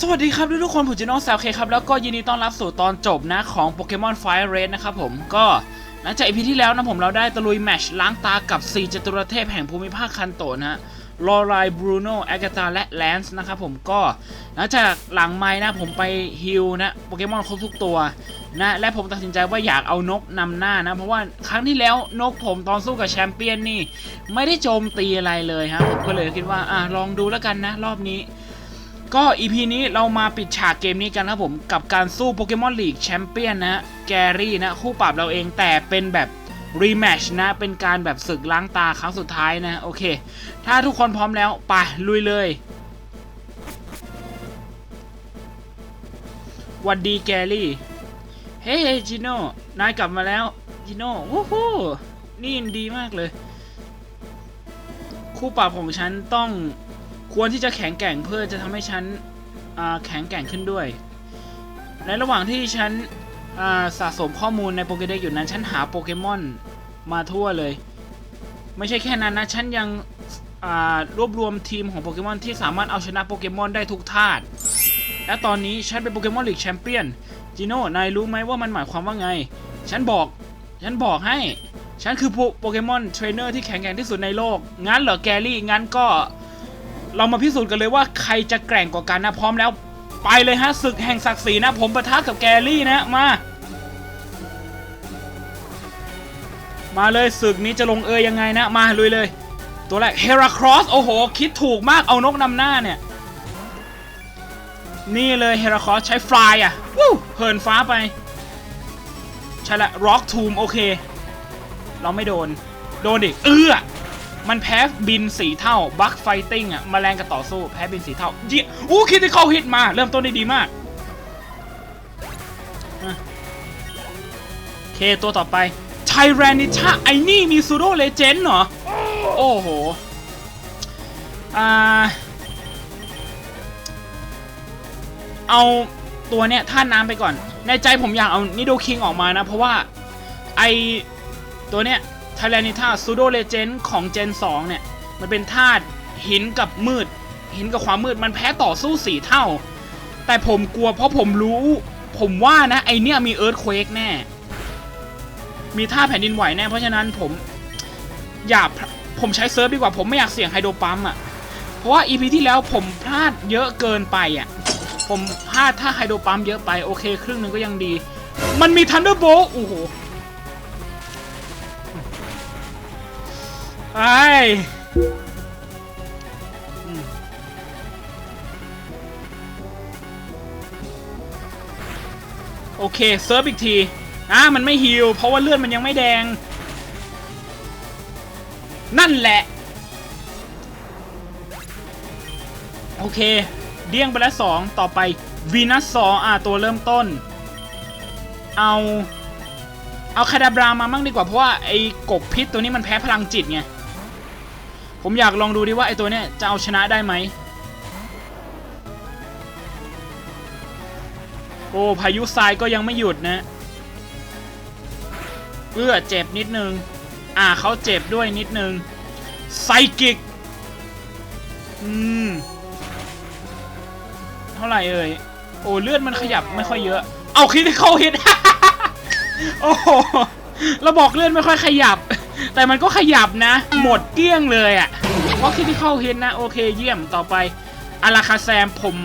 สวัสดีครับทุกๆคนผมจีโน่แซวเคครับ แล้วก็ยินดีต้อนรับสู่ตอนจบนะของโปเกมอนไฟเรดนะครับผมก็หลังจากอีพีที่แล้วนะผมเราได้ตะลุยแมชล้างตากับ 4จตุรเทพแห่งภูมิภาคคันโตนะฮะลอไรบรูโนแอ g กตาและแลนซ์นะครับผมก็หลังจากหลังไม้นะผมไปฮิลนะโปเกมอนครบทุกตัวนะและผมตัดสินใจว่าอยากเอานกนำหน้านะ เพราะว่าครั้งที่แล้วนกผมตอนสู้กับแชมเปี้ยนนี่ ไม่ได้โจมตีอะไรเลยฮะผมก็เลยคิดว่าอะลองดูแล้วกันนะ รอบนี้ ก็ EP นี้เรามาปิดฉากเกมนี้กันนะครับผมกับการสู้โปเกมอนลีกแชมเปี้ยนนะแกรี่นะ คู่ปรับเราเองแต่เป็นแบบรีแมชนะ เป็นการแบบศึกล้างตาครั้งสุดท้ายนะ โอเค ถ้าทุกคนพร้อมแล้ว ไป ลุยเลยวัดดีแกรี่ เฮ้ยจิโน่ นายกลับมาแล้ว จิโน่วู้ฮู้นี่ดีมากเลย คู่ปรับของฉันต้อง ควรที่จะแข็งแกร่งเพื่อจะทำให้ฉันแข็งแกร่งขึ้นด้วย ในระหว่างที่ฉันสะสมข้อมูลในโปเกเด็กอยู่นั้น ฉันหาโปเกมอนมาทั่วเลย ไม่ใช่แค่นั้นนะ ฉันยังรวบรวมทีมของโปเกมอนที่สามารถเอาชนะโปเกมอนได้ทุกธาตุ และตอนนี้ฉันเป็นโปเกมอนลีกแชมเปี้ยน จิโน่ นายรู้ไหมว่ามันหมายความว่าไง ฉันบอก ฉันบอกให้ ฉันคือโปเกมอนเทรนเนอร์ที่แข็งแกร่งที่สุดในโลก งั้นเหรอแกรี่ งั้นก็ เรามาพิสูจน์กันเลยว่าใครจะแกร่งกว่ากันนะพร้อมแล้วไปเลยฮะศึกแห่งศักดิ์ศรีนะ ผมประทะกับแกรี่นะมา มาเลยศึกนี้จะลงเอยยังไงนะ มาลุยเลย ตัวแรกเฮราครอสโอ้โห คิดถูกมากเอานกนำหน้าเนี่ย นี่เลยเฮราครอสใช้ฟลายอะวู้เหินฟ้าไป ใช่ละร็อกทูมโอเค เราไม่โดน โดนดิเอื้อ มันแพ้บินสีเท่าบัคไฟติ้งอะแมลงกับต่อสู้แพ้บินสีเท่าเยี่ยอู้คิดที่เขาฮิตมา เริ่มต้นได้ดีมากเคตัวต่อไปไทแรนิชาไอ้นี่มีซูโดเลเจนด์เหรอ โอ้โห อ่า เอาตัวเนี้ยท่าน้ำไปก่อน ในใจผมอยากเอานิโดคิงออกมานะ เพราะว่าไอตัวเนี้ย ทารนิท่าซูโดเลเจนของเจน 2 เนี่ย มันเป็นธาตุหินกับมืด หินกับความมืดมันแพ้ต่อสู้สีเท่า แต่ผมกลัวเพราะผมรู้ ผมว่านะ ไอเนี้ยมีเอิร์ธเควกแน่ มีท่าแผ่นดินไหวแน่ เพราะฉะนั้นผมอย่าผมใช้เซิร์ฟดีกว่าผมไม่อยากเสี่ยงไฮโดรปั๊มอะ เพราะว่าอีพีที่แล้วผมพลาดเยอะเกินไปอะ ผมพลาดถ้าไฮโดรปั๊มเยอะไปโอเค ครึ่งหนึ่งก็ยังดี มันมีทันเดอร์โบโอ้โห ไอ้โอเค เซิร์ฟอีกทีอ่ามันไม่ฮิลเพราะว่าเลือดมันยังไม่แดง นั่นแหละ โอเค เดี้ยงไปแล้วสองต่อไปวีนัสสองอ่าตัวเริ่มต้น เอา เอาคาดาบรามามั่งดีกว่า เพราะว่าไอ้กบพิษตัวนี้มันแพ้พลังจิตไง ผมอยากลองดูดิว่าไอตัวเนี้ยจะเอาชนะได้ไหมโอ้ พายุทรายก็ยังไม่หยุดนะเอื้อเจ็บนิดนึง อ่าเขาเจ็บด้วยนิดนึงไซกิก อืม เท่าไหร่เอ่ย โอ้เลือดมันขยับไม่ค่อยเยอะ เอาคิดที่เขาฮิตโอ้เราบอกเลือนไม่ค่อยขยับ แต่มันก็ขยับนะ หมดเกลี้ยงเลยอะ่ะเพราะคิดที่เข้าเห็นนะ โอเคเยี่ยมต่อไปอาราคาแซมผม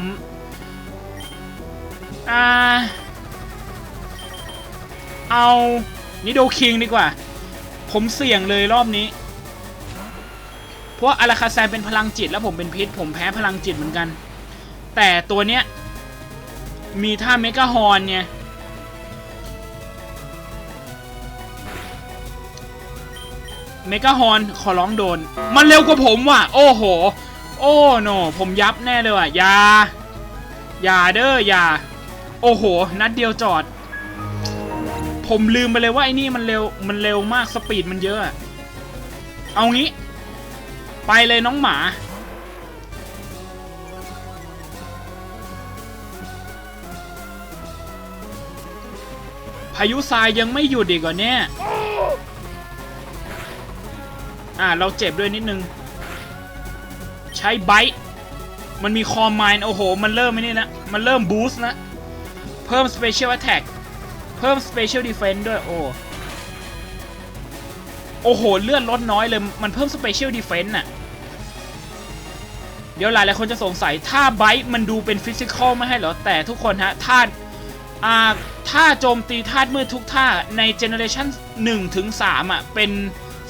อ่าเอานิโดคิงดีกว่า ผมเสี่ยงเลยรอบนี้ เพราะอาราคาแซมเป็นพลังจิต แล้วผมเป็นพิษ ผมแพ้พลังจิตเหมือนกัน แต่ตัวเนี้ยมีท่าเมกาฮอนเนี่ย เมกาฮอนขอร้องโดน มันเร็วกว่าผมว่ะ โอ้โห โอ้โนผมยับแน่เลยว่ะอย่าอย่าเด้ออย่า โอ้โห นัดเดียวจอด ผมลืมไปเลยว่าไอ้นี่มันเร็วมันเร็วมากสปีดมันเยอะอะเอางี้ ไปเลยน้องหมา พายุทรายยังไม่หยุดอีกเหรอเนี่ย อ่าเราเจ็บด้วยนิดนึง ใช้ไบต์มันมีคอมมายโอ้โห มันเริ่มไม่นี่นะ มันเริ่มบูสต์นะ เพิ่ม Special Attack เพิ่ม Special Defense ด้วย โอ้ โอ้โห เลื่อนลดน้อยเลย มันเพิ่ม Special Defense น่ะ เดี๋ยวหลายหลายคนจะสงสัยถ้าไบต์มันดูเป็นฟิสิกอลไม่ให้เหรอ แต่ทุกคนฮะธาอ่าถ้าโจมตีธาตุมืดทุกท่าในเจเนเรชัน1ถึง3อะ เป็น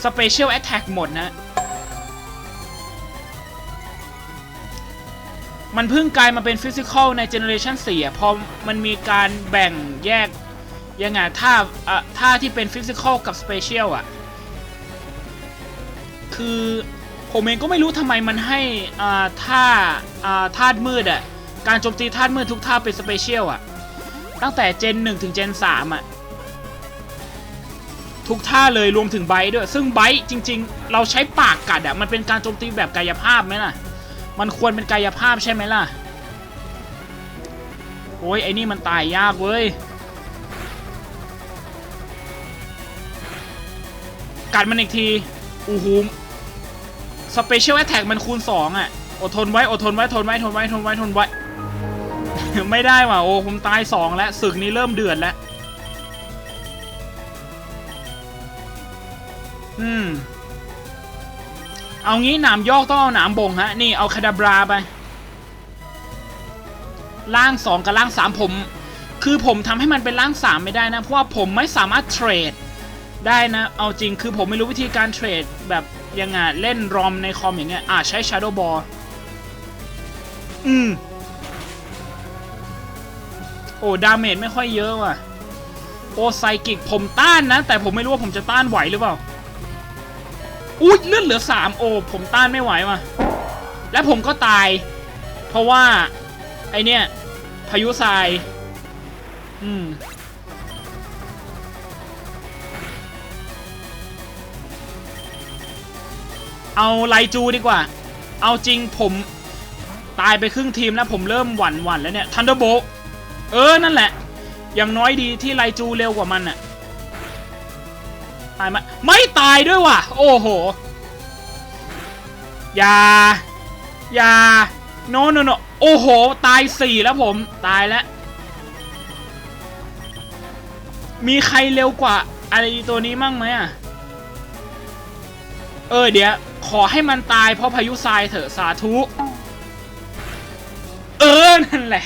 Special Attack หมดนะ มันเพิ่งกลายมาเป็นฟิสิกอลในเจเนอเรชัน4อะพอมันมีการแบ่งแยกยังไงท่าอะท่าที่เป็นฟิสิกอลกับสเปเชียลอะ คือผมเองก็ไม่รู้ทำไมมันให้อ่าท่าอ่าธาตุมืดอะ การโจมตีธาตุมืดทุกท่าเป็นสเปเชียลอะ ตั้งแต่เจน1ถึงเจน3อะ ทุกท่าเลยรวมถึงไบด้วย ซึ่งไบจริง ๆ เราใช้ปากกัดอะมันเป็นการโจมตีแบบกายภาพไหมล่ะ มันควรเป็นกายภาพใช่ไหมล่ะ โอ้ยไอ้นี่มันตายยากเว้ย กัดมันอีกทีอูหูสเปเชียลแอ t แทกมันคูณ 2อะ อดทนไว้ อดทนไว้ ทนไว้ ทนไว้ ทนไว้ ทนไว้ ไม่ได้ว่ะ โอ้ ผมตาย 2 แล้ว ศึกนี้เริ่มเดือดแล้ว อืม เอางี้หนามยอกต้องเอาหนามบ่งฮะ นี่เอาคาดาบราไป ล่าง2กับล่าง3ผม คือผมทำให้มันเป็นล่าง3ไม่ได้นะ เพราะว่าผมไม่สามารถเทรดได้นะ เอาจริงคือผมไม่รู้วิธีการเทรดแบบยังไงเล่นรอมในคอมอย่างเงี้ย อ่าใช้ Shadow Ball อืม โอ้ดาเมจไม่ค่อยเยอะว่ะ โอ้ไซกิกผมต้านนะ แต่ผมไม่รู้ว่าผมจะต้านไหวหรือเปล่า อุ้ยเลือดเหลือสามโอ้ผมต้านไม่ไหวว่ะ และผมก็ตาย เพราะว่า ไอเนี้ยพายุทราย อืม เอาไลจูดีกว่า เอาจริงผมตายไปครึ่งทีมแล้วผมเริ่มหวั่นหวั่นแล้วเนี่ยทันเดอร์โบเออ นั่นแหละ อย่างน้อยดีที่ไลจูเร็วกว่ามันอะ ตายไหมไม่ตายด้วยว่ะ โอ้โหอย่าอย่าโนโนโนโอ้โห ตายสี่แล้วผม ตายแล้ว มีใครเร็วกว่า อะไรตัวนี้มั่งไหมอะ เออเดี๋ยว ขอให้มันตายเพราะพายุทรายเถอะสาธุ เออ นั่นแหละ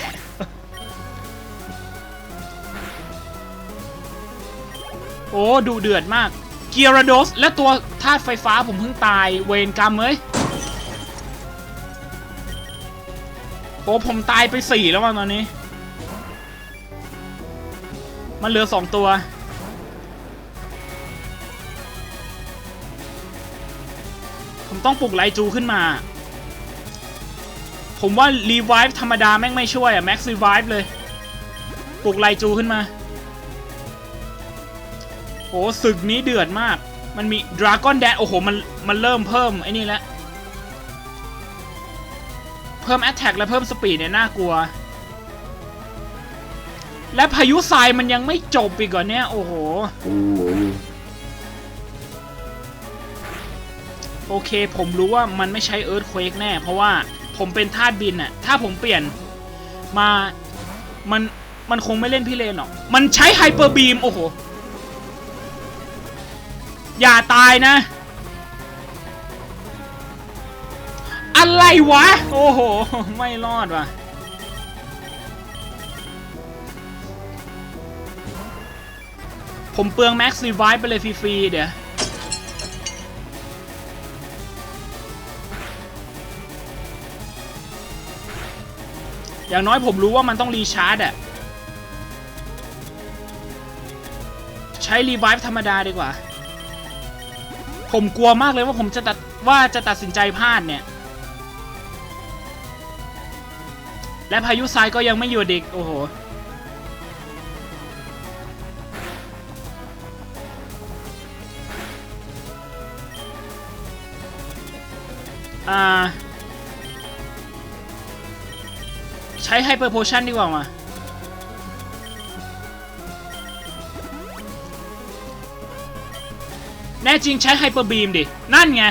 โอ้ ดูเดือดมาก เกียร์โดส และตัวธาตุไฟฟ้าผมเพิ่งตายเวรกรรมเอ้ยโอ้ผมตายไปสี่แล้วว่ะตอนนี้ มันเหลือสองตัว ผมต้องปลุกไลจูขึ้นมา ผมว่ารีไวฟ์ธรรมดาแม่งไม่ช่วยอะแม็กซ์รีไวฟ์เลย ปลุกไลจูขึ้นมา โอ้ศึกนี้เดือดมาก มันมีดราก้อนแดนโอ้โห มันมันเริ่มเพิ่มไอ้นี่แล้วเพิ่ม Attack และเพิ่ม Speed เนี่ยน่ากลัว และพายุทรายมันยังไม่จบอีกก่อนเนี่ย โอ้โห โอเคผมรู้ว่ามันไม่ใช้ Earthquake แน่ เพราะว่าผมเป็นธาตุบินอะถ้าผมเปลี่ยนมา มัน มันคงไม่เล่นพี่เลนหรอก มันใช้ไฮเปอร์บีม โอ้โห อย่าตายนะ อะไรวะ โอ้โห ไม่รอดว่ะผมเปลืองแม็กซ์รีไวไปเลยฟรีๆเดี๋ยว อย่างน้อยผมรู้ว่ามันต้องรีชาร์จอะใช้รีไวฟ์ธรรมดาดีกว่า ผมกลัวมากเลยว่าผมจะตัดว่าจะตัดสินใจพลาดเนี่ย และพายุทรายก็ยังไม่หยุดอีก โอ้โห อ่า ใช้ไฮเปอร์โพชั่นดีกว่ามา น่จริงใช้ไฮเปอร์บีมดิ นั่นไง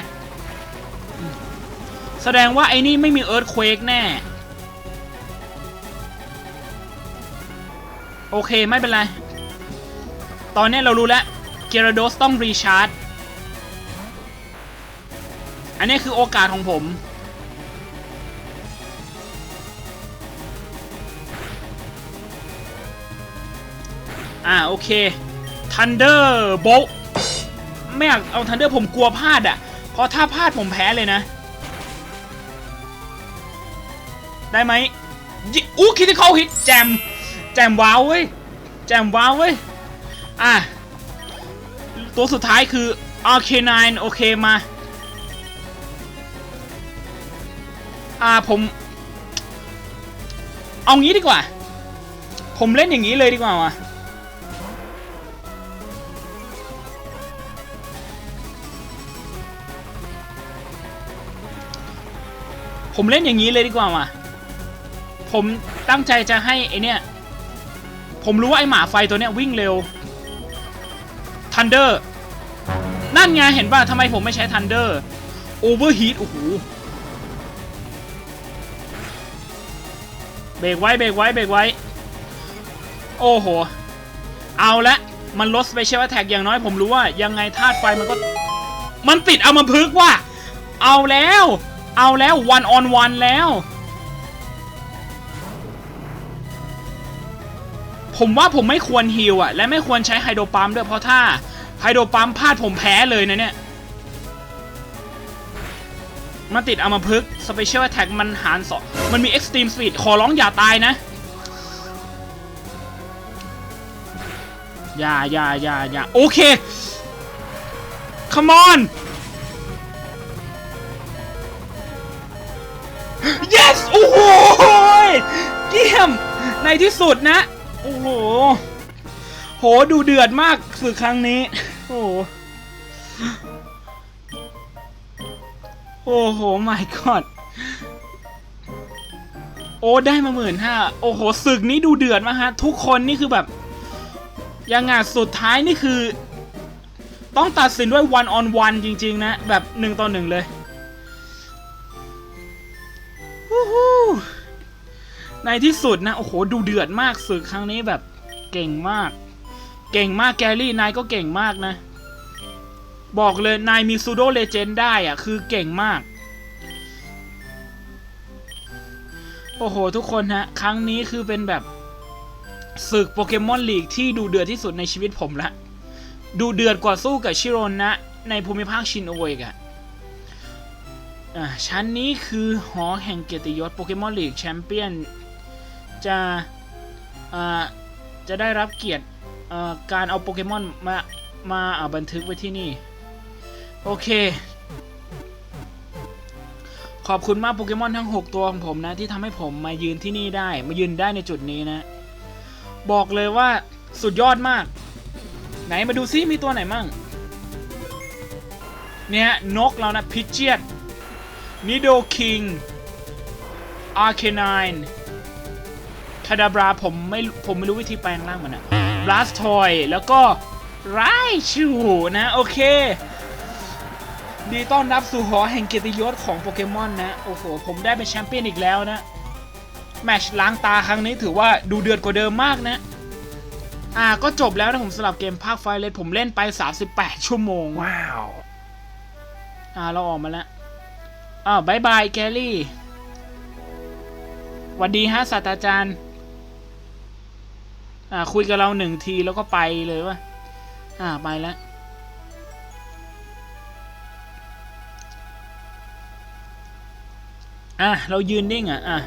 แสดงว่าไอ้นี่ไม่มีเอิร์ธเควกแน่ โอเคไม่เป็นไร ตอนนี้เรารู้แล้วเกราโดสต้องรีชาร์จ อันนี้คือโอกาสของผมอ่าโอเค Thunder Bolt ไม่อยากเอา Thunder ผมกลัวพลาดอะเพราะถ้าพลาดผมแพ้เลยนะ ได้ไหมยิอู้คิดที่เขาฮิตแจม แจมว้าวเว้ย แจมว้าวเว้ย อะ ตัวสุดท้ายคือ Arcanine โอเคมา อ่าผม เอางี้ดีกว่า ผมเล่นอย่างนี้เลยดีกว่าว่ะ ผมเล่นอย่างนี้เลยดีกว่าว่ะ ผมตั้งใจจะให้ไอเนี่ย ผมรู้ว่าไอหมาไฟตัวเนี้ยวิ่งเร็วทันเดอร์นั่นไงเห็นป่ะทำไมผมไม่ใช้ทันเดอร์โอเวอร์ฮีทโอ้โหเบรกไว้เบรกไว้เบรกไว้ โอ้โห เอาละมันลดสเปเชียลแท็กอย่างน้อยผมรู้ว่ายังไงธาตุไฟมันก็ มันติดเอามาพึกว่ะเอาแล้ว เอาแล้ววันออนวันแล้ว ผมว่าผมไม่ควรฮิลอะและไม่ควรใช้ไฮโดรปั๊มด้วยเพราะถ้าไฮโดรปั๊มพลาดผมแพ้เลยนะเนี่ยมันติดอามาพึกสเปเชียลแท็กมันหารสองมันมีเอ็กซ์ตรีมสปีดขอร้องอย่าตายนะ อย่าอย่าอย่าอย่าโอเค come on ยม ในที่สุดนะ โอ้โห โหดูเดือดมากสึกครั้งนี้ โอ้โหโอ้โห my god โอ้ได้มาหมื่นห้าโอ้โหศึกนี้ดูเดือดมากฮะ ทุกคนนี่คือแบบยังไงสุดท้ายนี่คือ ต้องตัดสินด้วย one on one จริง ๆ นะ แบบหนึ่งต่อหนึ่งเลย วู้ฮู้ ในที่สุดนะ โอ้โห ดูเดือดมากศึกครั้งนี้แบบเก่งมาก เก่งมากแกรี่นายก็เก่งมากนะ บอกเลยนายมีซูโดเลเจนได้อะคือเก่งมาก โอ้โห ทุกคนฮะ ครั้งนี้คือเป็นแบบศึกโปเกมอนลีกที่ดูเดือดที่สุดในชีวิตผมละ ดูเดือดกว่าสู้กับชิโรนนะในภูมิภาคชินโอเวกอะอะชั้นนี้คือหอแห่งเกียรติยศโปเกมอนลีกแชมเปี้ยน จะอ่าจะได้รับเกียรติอ่าการเอาโปเกมอนมามาอ่าบันทึกไว้ที่นี่ โอเค ขอบคุณมากโปเกมอนทั้ง 6 ตัวของผมนะ ที่ทำให้ผมมายืนที่นี่ได้ มายืนได้ในจุดนี้นะ บอกเลยว่าสุดยอดมาก ไหนมาดูซิมีตัวไหนมั่ง เนี่ยนกเรานะพิเจียดนิโดคิงอาร์เคนายาดาบราผมไม่ผมไม่รู้วิธีแปลงร่างมันอะบลัสทอยแล้วก็ไรชูนะโอเค ดีต้อนรับสู่หอแห่งเกียรติยศของโปเกมอนนะ โอ้โห ผมได้เป็นแชมเปี้ยนอีกแล้วนะ แมตชล้างตาครั้งนี้ถือว่าดูเดือดกว่าเดิมมากนะ อ่าก็จบแล้วนะผมสำหรับเกมภาคไฟเลสผมเล่นไป 38 ชั่วโมง ว้าว อ่าเราออกมาแล้วอ้าวบายบายแกลี่หวันดีฮะศาสตราจารย์ อ่าคุยกับเราหนึ่งทีแล้วก็ไปเลยวะอ่าไปแล้วอะเรายืนนิ่งอะอะ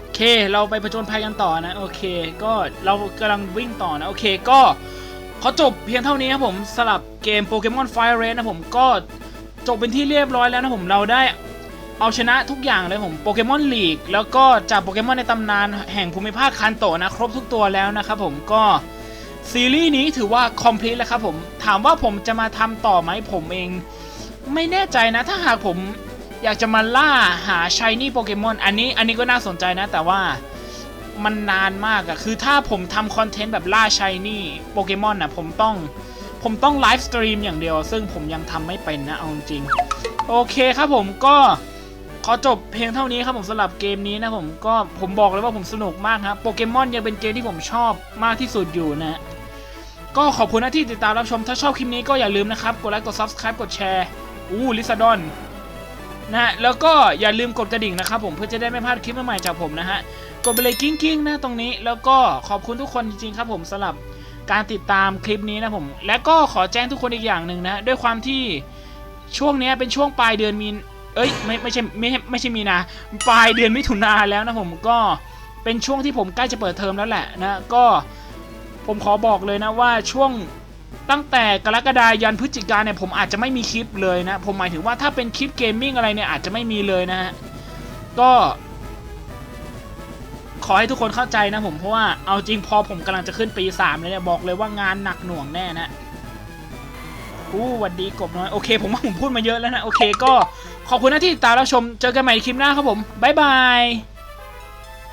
โอเคเราไปผจญภัยกันต่อนะโอเค ก็เรากำลังวิ่งต่อนะโอเคก็ขอจบเพียงเท่านี้ครับผมสลับเกมโปเกมอนไฟเรสนะผมก็จบเป็นที่เรียบร้อยแล้วนะผมเราได้ เอาชนะทุกอย่างเลยผมโปเกมอนลีกแล้วก็จากโปเกมอนในตำนานแห่งภูมิภาคคันโตะนะ ครบทุกตัวแล้วนะครับผมก็ซีรีส์นี้ถือว่าคอมพลีทแล้วครับผมถามว่าผมจะมาทำต่อไหมผมเอง ไม่แน่ใจนะ ถ้าหากผมอยากจะมาล่าหาชายนี่โปเกมอนอันนี้อันนี้ก็น่าสนใจนะ แต่ว่ามันนานมากอะคือถ้าผมทำคอนเทนต์แบบล่าชายนี่โปเกมอนอะผมต้องผมต้องไลฟ์สตรีมอย่างเดียว ซึ่งผมยังทำไม่เป็นนะเอาจริงโอเคครับผมก็ ขอจบเพียงเท่านี้ครับผมสำหรับเกมนี้นะผมก็ผมบอกเลยว่าผมสนุกมากครับโปเกมอนยังเป็นเกมที่ผมชอบมากที่สุดอยู่นะก็ขอบคุณนะที่ติดตามรับชมถ้าชอบคลิปนี้ก็อย่าลืมนะครับ กดไลค์กด Subscribe กดแชร์อู้ลิซาดอนนะแล้วก็อย่าลืมกดกระดิ่งนะครับผมเพื่อจะได้ไม่พลาดคลิปใหม่ๆจากผมนะฮะกดไปเลยกิ้งกิ้งๆนะตรงนี้ แล้วก็ขอบคุณทุกคนจริงๆครับผมสำหรับการติดตามคลิปนี้นะผมและก็ขอแจ้งทุกคนอีกอย่างหนึ่งนะด้วยความที่ช่วงนี้เป็นช่วงปลายเดือนมีน เอ้ยไม่ไม่ใช่ไม่ไม่ใช่มีนาปลายเดือนมิถุนาแล้วนะผมก็เป็นช่วงที่ผมใกล้จะเปิดเทอมแล้วแหละนะก็ผมขอบอกเลยนะว่าช่วงตั้งแต่กรกฎายันพฤศจิกาเนี่ยผมอาจจะไม่มีคลิปเลยนะ ผมหมายถึงว่าถ้าเป็นคลิปเกมมิ่งอะไรเนี่ยอาจจะไม่มีเลยนะฮะก็ขอให้ทุกคนเข้าใจนะผมเพราะว่าเอาจริงพอผมกำลังจะขึ้นปี3เลยเนี่ยบอกเลยว่างานหนักหน่วงแน่นะอู้วัดดีกบน้อยโอเค ผมว่าผมพูดมาเยอะแล้วนะโอเคก็ ขอบคุณนะที่ติดตามรับชม เจอกันใหม่คลิปหน้าครับผม บ๊ายบาย